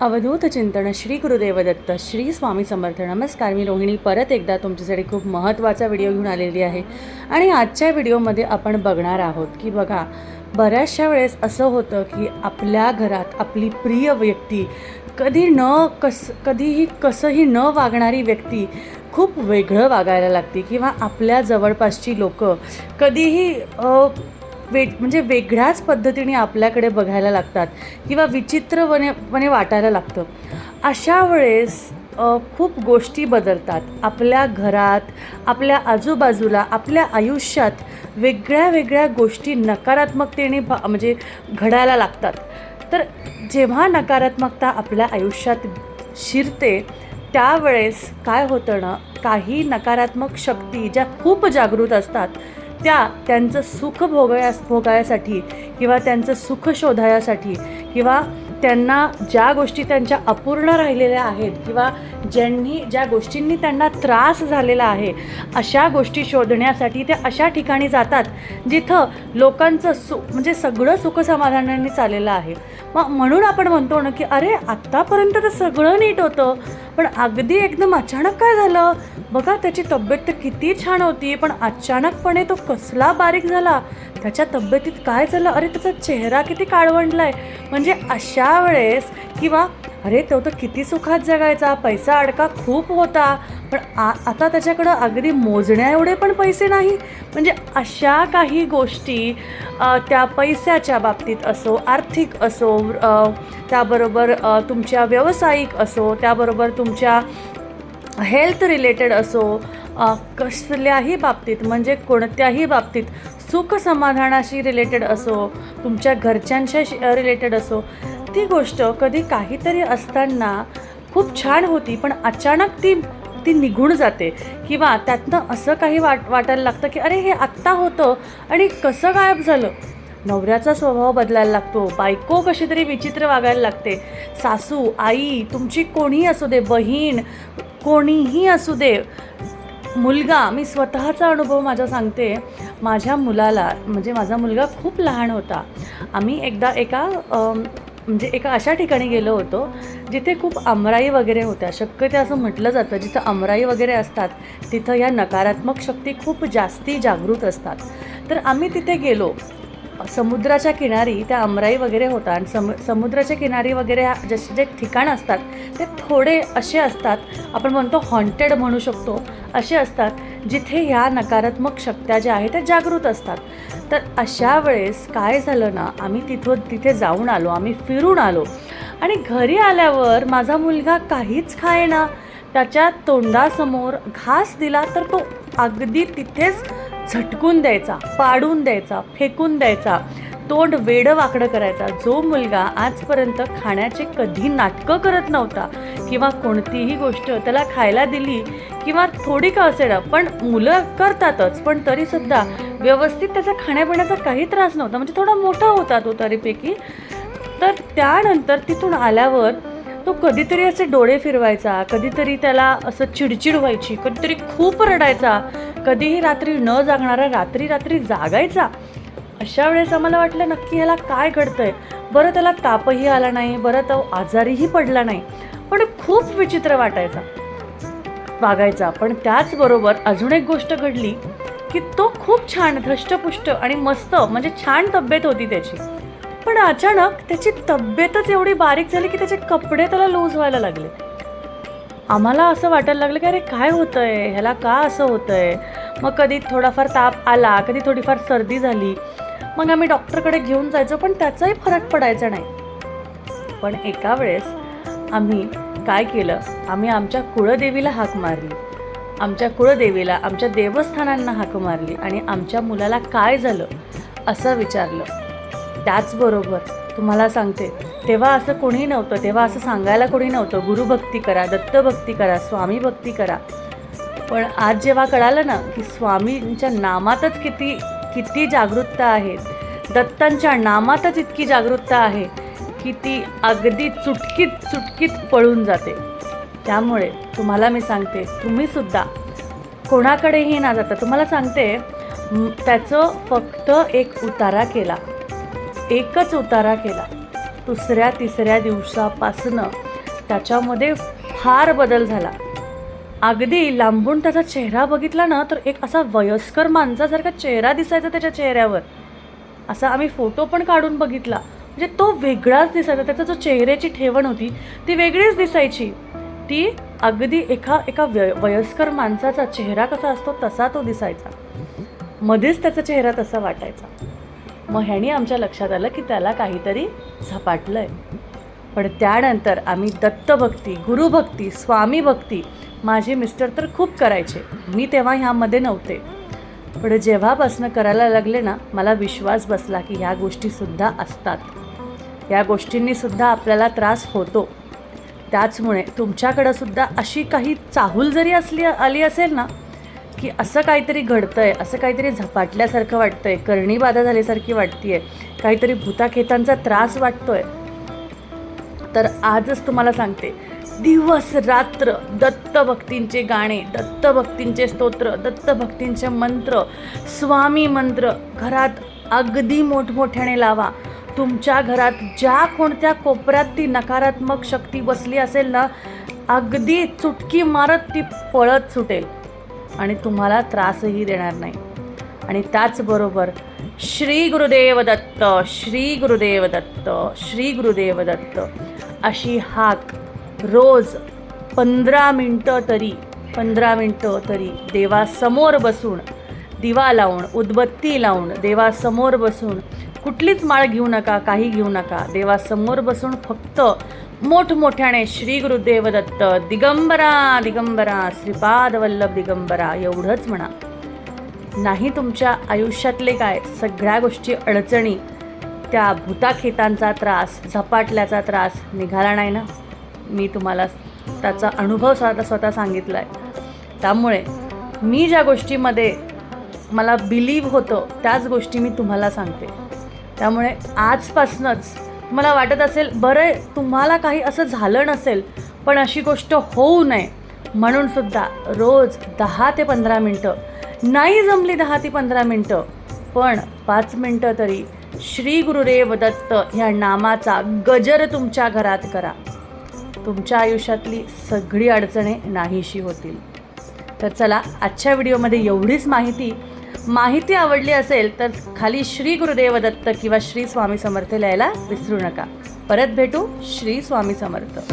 अवधूत चिंतन श्री गुरुदेव दत्त श्री स्वामी समर्थ. नमस्कार मी रोहिणी. परत एकदा तुमच्यासाठी खूप महत्त्वाचा व्हिडिओ घेऊन आलेली आहे. आणि आजच्या व्हिडिओमध्ये आपण बघणार आहोत की बघा बऱ्याचशा वेळेस असं होतं की आपल्या घरात आपली प्रिय व्यक्ती कधी न कस कधीही कसंही न वागणारी व्यक्ती खूप वेगळं वागायला लागते किंवा आपल्या जवळपासची लोकं कधीही वेग म्हणजे वेगळ्याच पद्धतीने आपल्याकडे बघायला लागतात किंवा विचित्रपणेपणे वाटायला लागतं. अशा वेळेस खूप गोष्टी बदलतात. आपल्या घरात आपल्या आजूबाजूला आपल्या आयुष्यात वेगळ्या वेगळ्या गोष्टी नकारात्मकतेने भा म्हणजे घडायला लागतात. तर जेव्हा नकारात्मकता आपल्या आयुष्यात शिरते त्यावेळेस काय होतं ना काही नकारात्मक शक्ती ज्या खूप जागृत असतात त्या त्यांचं सुख भोगया भोगायसाठी किंवा त्यांचं सुख शोधायासाठी किंवा त्यांना ज्या गोष्टी त्यांच्या अपूर्ण राहिलेल्या आहेत किंवा ज्यांनी ज्या गोष्टींनी त्यांना त्रास झालेला आहे अशा गोष्टी शोधण्यासाठी ते अशा ठिकाणी जातात जिथं लोकांचं सु म्हणजे सगळं सुखसमाधानाने चाललेलं आहे. मग म्हणून आपण म्हणतो ना की अरे आत्तापर्यंत तर सगळं नीट होतं पण अगदी एकदम अचानक काय झालं? बघा त्याची तब्येत तर किती छान होती पण अचानकपणे तो कसला बारीक झाला? त्याच्या तब्येतीत काय झालं? अरे त्याचा चेहरा किती काळवंडला आहे म्हणजे अशा वेळेस किंवा अरे तो तर किती सुखात जगायचा. पैसा अडका खूप होता. पण आ आता त्याच्याकडं अगदी मोजण्या एवढे पण पैसे नाही. म्हणजे अशा काही गोष्टी त्या पैशाच्या बाबतीत असो आर्थिक असो त्याबरोबर तुमच्या व्यावसायिक असो त्याबरोबर तुमच्या हेल्थ रिलेटेड असो कसल्याही बाबतीत म्हणजे कोणत्याही बाबतीत सुख समाधानाशी रिलेटेड असो तुमच्या घरच्यांशी रिलेटेड असो ती गोष्ट कधी काहीतरी असताना खूप छान होती पण अचानक ती ती निघून जाते. किंवा त्यातनं असं काही वाट वाटायला लागतं की अरे हे आत्ता होतं आणि कसं गायब झालं? नवऱ्याचा स्वभाव बदलायला लागतो. बायको कशी तरी विचित्र वागायला लागते. सासू आई तुमची कोणीही असू दे बहीण कोणीही असू दे. मुलगा मी स्वतःचा अनुभव माझा सांगते. माझ्या मुलाला म्हणजे माझा मुलगा खूप लहान होता. आम्ही एकदा एका म्हणजे एका अशा ठिकाणी गेलो होतो जिथे खूप अमराई वगैरे होत्या. शक्य ते असं म्हटलं जातं जिथं अमराई वगैरे असतात तिथं या नकारात्मक शक्ती खूप जास्ती जागृत असतात. तर आम्ही तिथे गेलो. समुद्राच्या किनारी त्या अमराई वगैरे होता आणि सम समुद्राच्या किनारी वगैरे ह्या जसे जे ठिकाण असतात ते थोडे असे असतात आपण म्हणतो हॉन्टेड म्हणू शकतो असे असतात जिथे ह्या नकारात्मक शक्त्या ज्या आहेत त्या जागृत असतात. तर अशा वेळेस काय झालं ना आम्ही तिथं तिथे जाऊन आलो आम्ही फिरून आलो. आणि घरी आल्यावर माझा मुलगा काहीच खायना. त्याच्या तोंडासमोर घास दिला तर तो अगदी तिथेच झटकून द्यायचा पाडून द्यायचा फेकून द्यायचा. तोंड वेडं वाकडं करायचा. जो मुलगा आजपर्यंत खाण्याचे कधी नाटकं करत नव्हता किंवा कोणतीही गोष्ट त्याला खायला दिली किंवा थोडी का असेना पण मुलं करतातच. पण तरीसुद्धा व्यवस्थित त्याचा खाण्यापिण्याचा काही त्रास नव्हता. म्हणजे थोडा मोठा होता तो तरीपैकी. तर त्यानंतर तिथून आल्यावर तो कधीतरी असे डोळे फिरवायचा कधीतरी त्याला असं चिडचिड व्हायची कधीतरी खूप रडायचा कधीही रात्री न जागणारा रात्री रात्री जागायचा. अशा वेळेस आम्हाला वाटलं नक्की ह्याला काय घडतंय? बरं त्याला तापही आला नाही बरं तो आजारीही पडला नाही. पण खूप विचित्र वाटायचा. वागायचा. पण त्याचबरोबर अजून एक गोष्ट घडली की तो खूप छान धष्टपुष्ट आणि मस्त म्हणजे छान तब्येत होती त्याची. पण अचानक त्याची तब्येतच एवढी बारीक झाली की त्याचे कपडे त्याला लूज व्हायला लागले. आम्हाला असं वाटायला लागलं की अरे काय होतंय? ह्याला का असं होतंय? मग कधी थोडाफार ताप आला कधी थोडीफार सर्दी झाली. मग आम्ही डॉक्टरकडे घेऊन जायचो पण त्याचाही फरक पडायचा नाही. पण एका वेळेस आम्ही काय केलं? आम्ही आमच्या कुळदेवीला हाक मारली. आमच्या कुळदेवीला आमच्या देवस्थानांना हाक मारली आणि आमच्या मुलाला काय झालं असं विचारलं. त्याचबरोबर तुम्हाला सांगते तेव्हा असं कोणी नव्हतं तेव्हा असं सांगायला कोणी नव्हतं गुरुभक्ती करा दत्तभक्ती करा स्वामी भक्ती करा. पण आज जेव्हा कळालं ना की स्वामींच्या नामातच किती किती जागरूकता आहे. दत्तांच्या नामातच इतकी जागरूकता आहे की ती अगदी चुटकीत चुटकीत पळून जाते. त्यामुळे तुम्हाला मी सांगते तुम्हीसुद्धा कोणाकडेही ना जाता. तुम्हाला सांगते त्याचं फक्त एक उतारा केला. एकच उतारा केला. दुसऱ्या तिसऱ्या दिवसापासनं त्याच्यामध्ये फार बदल झाला. अगदी लांबून त्याचा चेहरा बघितला ना तर एक असा वयस्कर माणसासारखा चेहरा दिसायचा त्याच्या चेहऱ्यावर. असा आम्ही फोटो पण काढून बघितला. म्हणजे तो वेगळाच दिसायचा. त्याचा जो चेहऱ्याची ठेवण होती ती वेगळीच दिसायची. ती अगदी एका एका वय वयस्कर माणसाचा चेहरा कसा असतो तसा तो दिसायचा. मध्येच त्याचा चेहरा तसा वाटायचा. मग ह्यानी आमच्या लक्षात आलं की त्याला काहीतरी झपाटलं आहे पण त्यानंतर आम्ही दत्तभक्ती गुरुभक्ती स्वामी भक्ती माझे मिस्टर तर खूप करायचे. मी तेव्हा ह्यामध्ये नव्हते. पण जेव्हापासनं करायला लागले ना मला विश्वास बसला की ह्या गोष्टीसुद्धा असतात. या गोष्टींनीसुद्धा आपल्याला त्रास होतो. त्याचमुळे तुमच्याकडंसुद्धा अशी काही चाहूल जरी असली आली असेल ना की असं काहीतरी घडतं आहे असं काहीतरी झपाटल्यासारखं वाटतं आहे करणीबाधा झाल्यासारखी वाटते आहे काहीतरी भूताखेतांचा त्रास वाटतो आहे तर आजच तुम्हाला सांगते. दिवस रात्र दत्तभक्तींचे गाणे दत्तभक्तींचे स्तोत्र दत्तभक्तींचे मंत्र स्वामी मंत्र घरात अगदी मोठमोठ्याने लावा. तुमच्या घरात ज्या कोणत्या कोपऱ्यात ती नकारात्मक शक्ती बसली असेल ना अगदी चुटकी मारत ती पळत सुटेल. आणि तुम्हाला त्रासही देणार नाही. आणि त्याचबरोबर श्री गुरुदेव दत्त श्री गुरुदेव दत्त श्री गुरुदेव दत्त. अशी हाक रोज पंधरा मिनटं तरी पंधरा मिनटं तरी देवासमोर बसून दिवा लावून उदबत्ती लावून देवासमोर बसून कुठलीच माळ घेऊ नका काही घेऊ नका. देवासमोर बसून फक्त मोठमोठ्याने श्री गुरुदेव दत्त दिगंबरा दिगंबरा श्रीपाद वल्लभ दिगंबरा एवढंच म्हणा. नाही तुमच्या आयुष्यातले काय सगळ्या गोष्टी अडचणी त्या भूताखेतांचा त्रास झपाटल्याचा त्रास निघाला नाही ना? मी तुम्हाला त्याचा अनुभव स्वतः स्वतः सांगितला आहे त्यामुळे मी ज्या गोष्टीमध्ये मला बिलीव होतं त्याच गोष्टी मी तुम्हाला सांगते. त्यामुळे आजपासूनच मला वाटत असेल बरं तुम्हाला काही असं झालं नसेल पण अशी गोष्ट होऊ नये. म्हणून सुद्धा रोज दहा ते पंधरा मिनटं नाही जमली दहा ते पंधरा मिनटं. पण पाच मिनटं तरी श्री गुरुदेव दत्त ह्या नामाचा गजर तुमच्या घरात करा. तुमच्या आयुष्यातली सगळी अडचणे नाहीशी होतील. तर चला आजच्या व्हिडिओमध्ये एवढीच माहिती. माहिती आवडली असेल तर खाली श्री गुरुदेव दत्त किंवा श्री स्वामी समर्थ लिहायला विसरू नका. परत भेटू श्री स्वामी समर्थ.